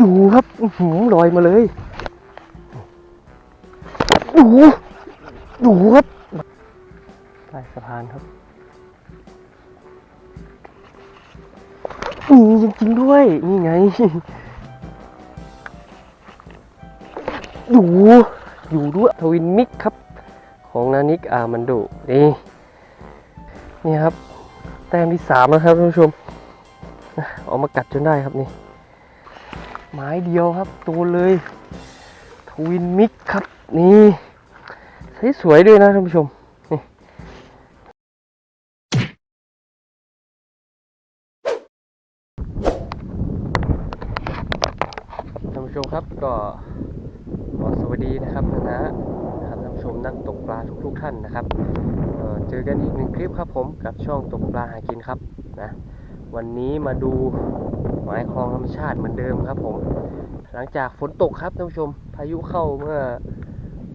ดูครับหือลอยมาเลยดูดูครับใต้สะพานครับมีจริงๆด้วย นี่ไงอยู่อยู่ด้วยทวินมิกครับ ของนานิกอามันโดนี่นี่ครับ แต้มที่สามแล้วครับท่านผู้ชม ออกมากัดจนได้ครับนี่ ไม้เดียวครับตัวเลยทวินมิกครับ นี่สวยๆด้วยนะท่านผู้ชมนี่ท่านผู้ชมครับก็ขอสวัสดีนะครับนะนะนะครับท่านผู้ชมนักตกปลาทุกๆท่านนะครับเเจอกันอีกหนึ่งคลิปครับผมกับช่องตกปลาหากินครับนะวันนี้มาดู หมายคลองธรรมชาติเหมือนเดิมครับผม หลังจากฝนตกครับท่านผู้ชม พายุเข้าเมื่อ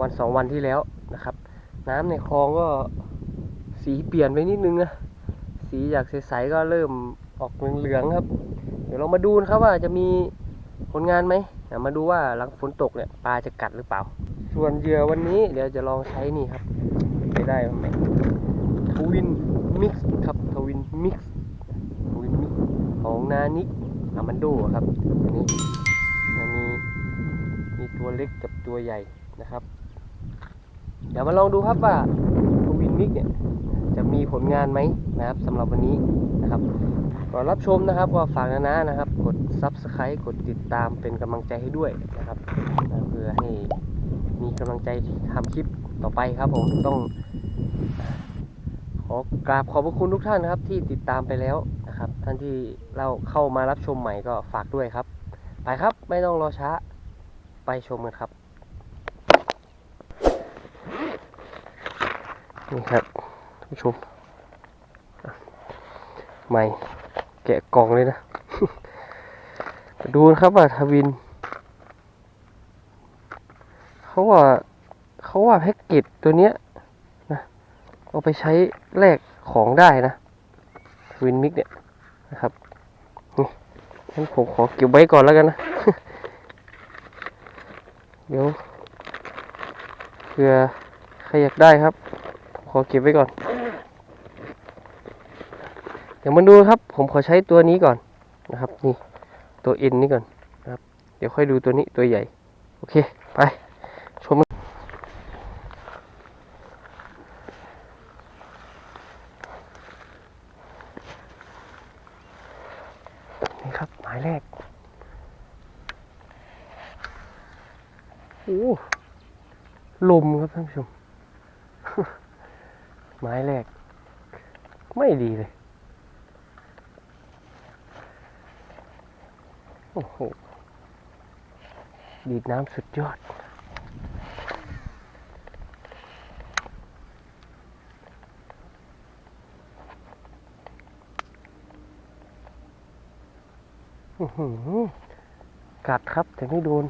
วันสองวันที่แล้วนะครับ น้ำในคลองก็สีเปลี่ยนไปนิดนึงนะสีจากใสๆก็เริ่มออกเหลืองๆครับ เดี๋ยวเรามาดูนะครับว่าจะมีผลงานไหมมาดูว่าหลังฝนตกเนี่ยปลาจะกัดหรือเปล่า ส่วนเหยื่อวันนี้เดี๋ยวจะลองใช้นี่ครับ จะได้ไหมทวินมิกซ์ครับทวินมิกซ์ ของนานิกอามันโดครับอันนี้มันมีมีตัวเล็กกับตัวใหญ่นะครับ เดี๋ยวมาลองดูครับว่าทวินมิกเนี่ยจะมีผลงานไหมนะครับสำหรับวันนี้นะครับก่อนรับชมนะครับก็ฝากนะนะนะครับ กด Subscribe กดติดตามเป็นกำลังใจให้ด้วยนะครับนะเพื่อให้มีกำลังใจทำคลิปต่อไปครับผมต้องขอกราบขอบพระคุณทุกท่านนะครับที่ติดตามไปแล้ว นะครับ ท่านที่เราเข้ามารับชมใหม่ก็ฝากด้วยครับ ไปครับไม่ต้องรอช้าไปชมกันครับนี่ครับท่านผู้ชมใหม่แกะกล่องเลยนะ ดูนะครับว่าทวิน เขาว่าเขาว่าแพ็กเกจตัวเนี้ยนะเอาไปใช้แลกของได้นะทวินมิกเนี่ย นะครับนี่งั้นผมขอเก็บไว้ก่อนแล้วกันนะ เดี๋ยวเผื่อใครอยากได้ครับ ขอเก็บไว้ก่อน เดี๋ยวมาดูครับ ผมขอใช้ตัวนี้ก่อนนะครับ นี่ตัวเอ็นนี้ก่อนนะครับ เดี๋ยวค่อยดูตัวนี้ตัวใหญ่ โอเค ไป ชมกันนี่ ครับ หมายแรกโอ้ลมครับท่านผู้ชม หมายแรก ไม่ดีเลย โอ้โห ดีดน้ำสุดยอด อื้อหือ กัดครับแต่ไม่โดน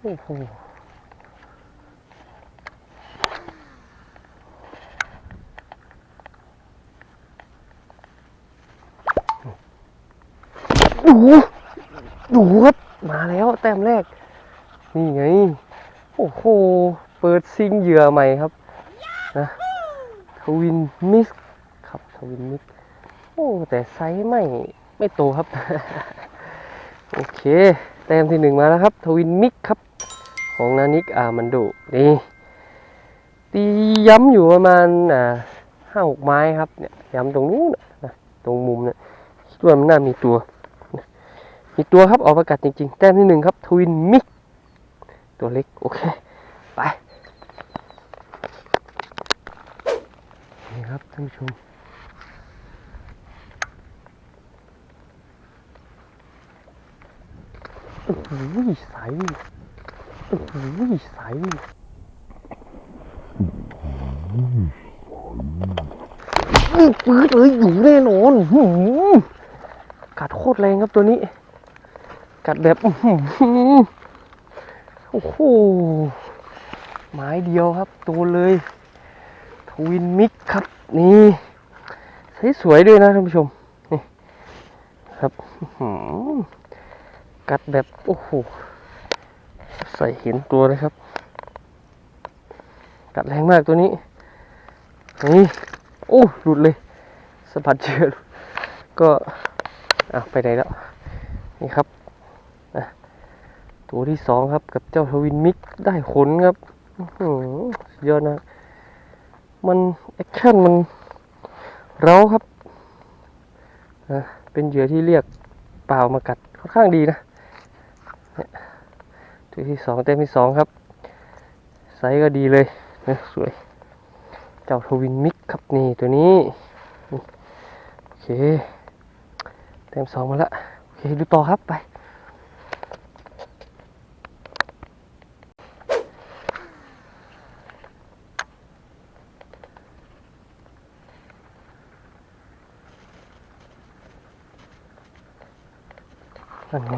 โอ้โหดูดูครับ มาแล้วแต้มแรก นี่ไง โอ้โห เปิดซิงเหยื่อใหม่ครับนะทวินมิกครับทวินมิกโอ้แต่ไซส์ไม่ไม่โตครับ โอเค แต้มที่หนึ่งมาแล้วครับ ทวินมิกครับ ของนานิกอามันโดนี่ตีย้ำอยู่ประมาณอ่าห้าหกไม้ครับเนี่ยย้ำตรงนู้นนะนะตรงมุมเนี่ยคิดว่ามันน่ามีตัว มีตัวครับออกประกาศจริงๆ แต้มที่หนึ่งครับ ทวินมิก ตัวเล็ก โอเค ไป นี่ครับท่านผู้ชมโอ้โหใสโอ้โหใสนี่ปืดเลยอยู่แน่นอนหืมกัดโคตรแรงครับตัวนี้ กัดแบบ โอ้โหไม้เดียวครับตัวเลยทวินมิกครับนี่สวยด้วยนะท่านผู้ชมนี่ครับหือกัดแบบโอ้โหใส่เห็นตัวเลยครับ กัดแรงมากตัวนี้นี่โอ้หลุดเลยสะบัดเชือกก็อะไปไหนแล้วนี่ครับ ตัวที่สองครับกับเจ้าทวินมิกได้ขนครับอื้อหือสุดยอดนะ มันแอคชั่นมันเร้าครับอะเป็นเหยื่อที่เรียกเปล่ามากัดค่อนข้างดีนะตัวที่สองเต็มที่สองครับไซส์ก็ดีเลยนะสวย เจ้าทวินมิกครับนี่ตัวนี้ โอเค เต็มสองมาละ โอเค ดูต่อครับไป นั่นไง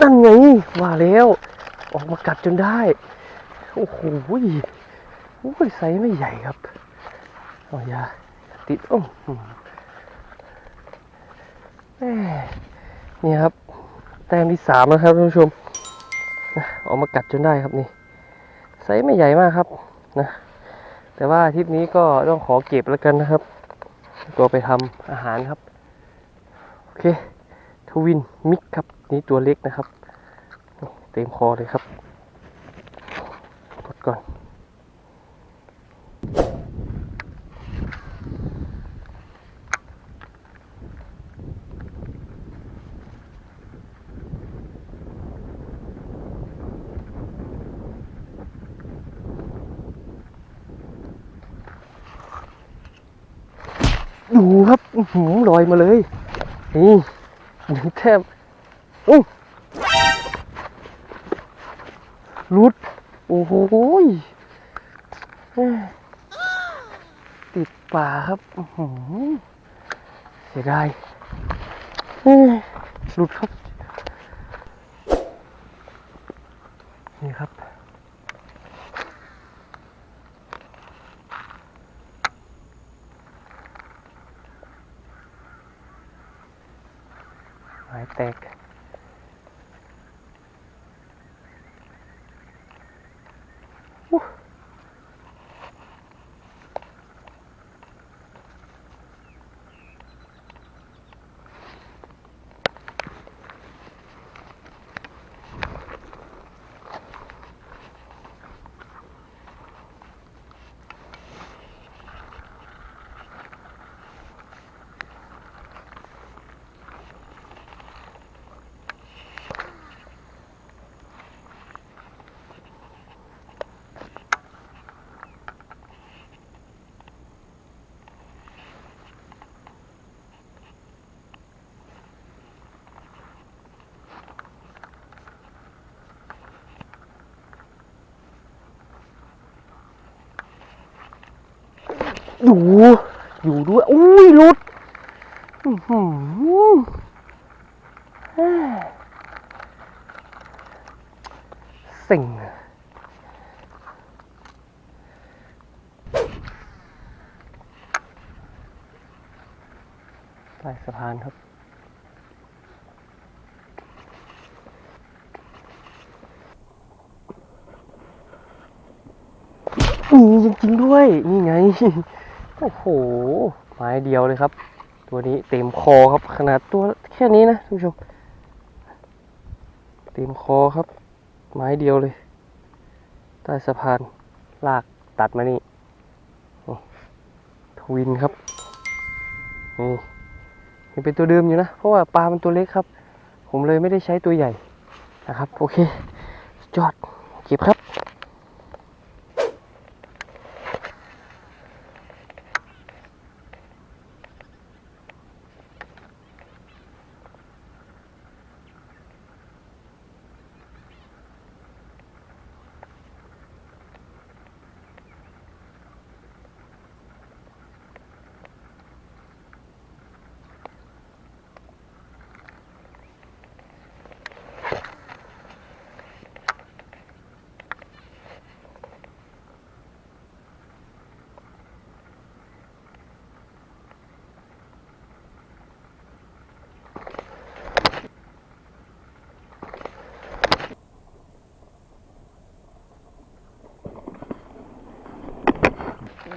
นั่นไงว่าแล้ว ออกมากัดจนได้ โอ้โหโอ้ยไซส์ไม่ใหญ่ครับเอาอย่าติดอ้มแหม่นี่ครับ แต้มที่สามแล้วครับท่านผู้ชมออกมากัดจนได้ครับนี่ไซส์ไม่ใหญ่มากครับนะแต่ว่าทริปนี้ก็ต้องขอเก็บแล้วกันนะครับตัวไปทำอาหารครับ โอเค ทวินมิกครับ นี่ตัวเล็กนะครับ เต็มคอเลยครับกดก่อน ดูครับหือลอยมาเลย นี่ ถึงแทบอุ้ยรุด โอ้โหติดป่าครับอื้อหือเสียดายหลุดครับ นี่ครับ หา อยู่ อยู่ด้วย อุ้ยหลุดสิ่งใต้สะพานครับมีจริงๆด้วย นี่ไง โอ้โหไม้เดียวเลยครับ ตัวนี้เต็มคอครับขนาดตัวแค่นี้นะท่านผู้ชมเต็มคอครับ ไม้เดียวเลย ใต้สะพานลากตัดมานี่นี่ทวินครับนี่ยังเป็นตัวเดิมอยู่นะ เพราะว่าปลามันตัวเล็กครับ ผมเลยไม่ได้ใช้ตัวใหญ่นะครับ โอเคสุดยอดเก็บครับ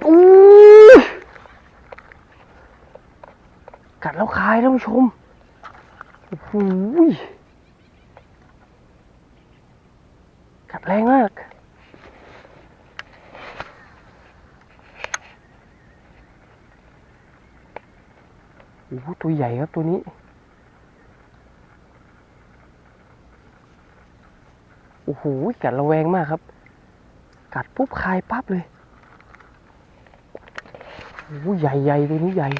อายท่านผู้ชมโอ้โหยกัดแรงมากโอ้โหตัวใหญ่ครับตัวนี้ โอ้โหกัดระแวงมากครับ กัดปุ๊บคายปั๊บเลยโอ้โหใหญ่ใหญ่ตัวนี้ใหญ่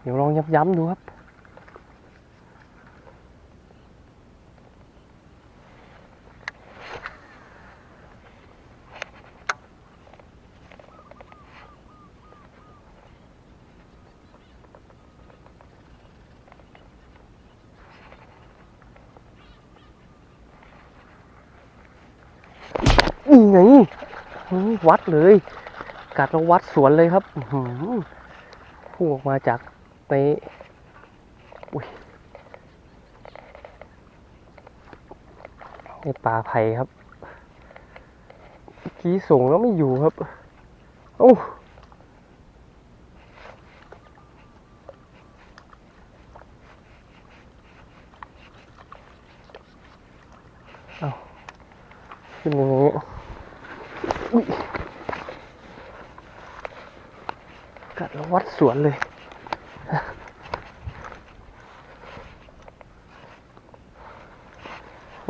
เดี๋ ย้ำๆดูครับ นี่ไงวัดเลย กัดแล้ววัดสวนเลยครับหือพุ่งออกมาจาก ในอุ้ยในป่าไผ่ครับเมื่อกี้ส่งแล้วไม่อยู่ครับ โอ้เอาขึ้นอย่างนี้อุ้ยกัดแล้ววัดสวนเลย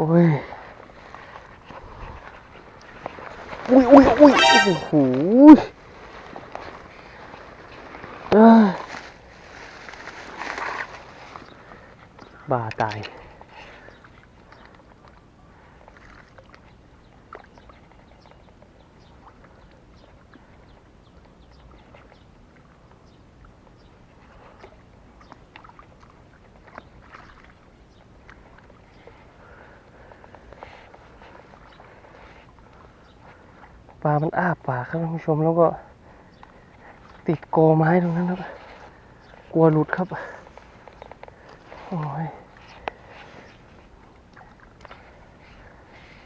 อ้ยอุ้ยอุ้ยอุ้ยโอ้โหเอ้ยบ้าตาย ปลามันอ้าปากครับท่านผู้ชมแล้วก็ ติดโกไม้ตรงนั้นครับ กลัวหลุดครับ โอ้ย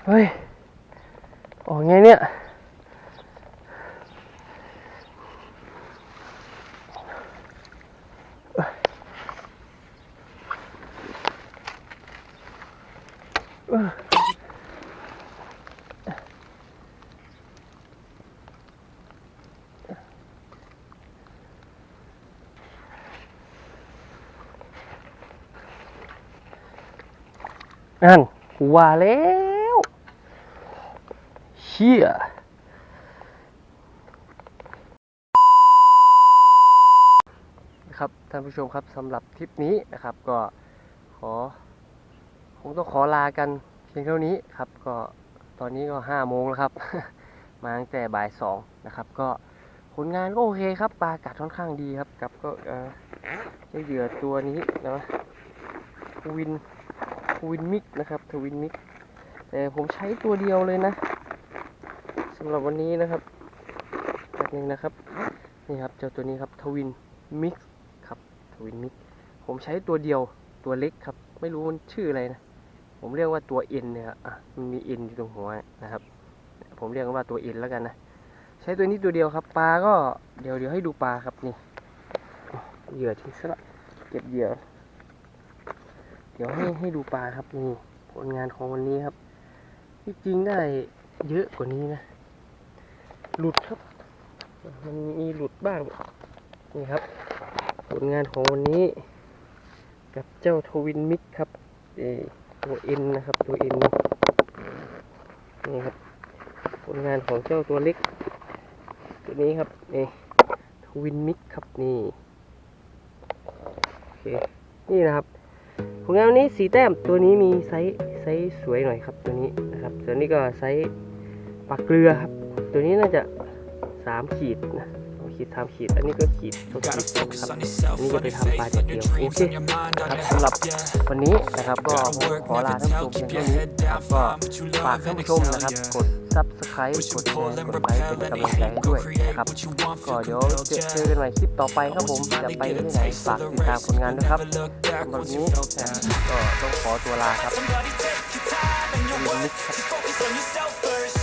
เฮ้ย ออกไงเนี่ยเออ นั่นกูว่าแล้วเชี่ยนะครับท่านผู้ชมครับสำหรับทริปนี้นะครับ ก็ขอคงต้องขอลากันเพียงเท่านี้ครับ ก็ตอนนี้ก็ห้าโมงแล้วครับ มาตั้งแต่บ่ายสองนะครับ ก็ผลงานก็โอเคครับปลากัดค่อนข้างดีครับกับก็เอ่อได้เหยื่อตัวนี้นะวิน วินมิกนะครับทวินมิกแต่ผมใช้ตัวเดียวเลยนะสำหรับวันนี้นะครับแบบนึงนะครับนี่ครับเจ้าตัวนี้ครับทวินมิกครับทวินมิกผมใช้ตัวเดียวตัวเล็กครับ ไม่รู้มันชื่ออะไรนะ ผมเรียกว่าตัวเอ็นเนี่ยอะมันมีเอ็นอยู่ตรงหัวนะครับ ผมเรียกว่าตัวเอ็นแล้วกันนะใช้ตัวนี้ตัวเดียวครับปลาก็เดี๋ยวเดี๋ยวให้ดูปลาครับนี่เหยื่อทิ้งซะละเก็บเหยื่อ เดี๋ยวให้ให้ดูปลาครับนี่ผลงานของวันนี้ครับที่จริงได้เยอะกว่านี้นะ หลุดครับ มันมีหลุดบ้าง นี่ครับ ผลงานของวันนี้ กับเจ้าทวินมิกครับเอตัวเอ็นนะครับ ตัวเอ็นนี่ครับ ผลงานของเจ้าตัวเล็ก ตัวนี้ครับนี่ทวินมิกครับนี่โอเคนี่นะครับ ผลงานวันนี้สีแต้มตัวนี้มีไซส์ไซส์สวยหน่อยครับตัวนี้นะครับส่วนนี้ก็ไซส์ปักเกลือครับ ตัวนี้น่าจะสามขีดนะ ขีดสามขีด อันนี้ก็ขีดสองขีดนะครับอันนี้จะไปทำปลาเดียวโอเคครับสำหรับวันนี้นะครับก็ผมขอลาท่านผู้ชมเพียงเท่านี้นะครับก็ฝากท่านผู้ชมนะครับกด subscribe กดแชร์กดไลค์เป็นกำลังใจให้ด้วยนะครับก็เดี๋ยวเจอเจอกันใหม่คลิปต่อไปครับผมจะไปที่ไหนฝากติดตามผลงานด้วยครับสำหรับวันนี้นะก็ต้องขอตัวลาครับลิมิตครับ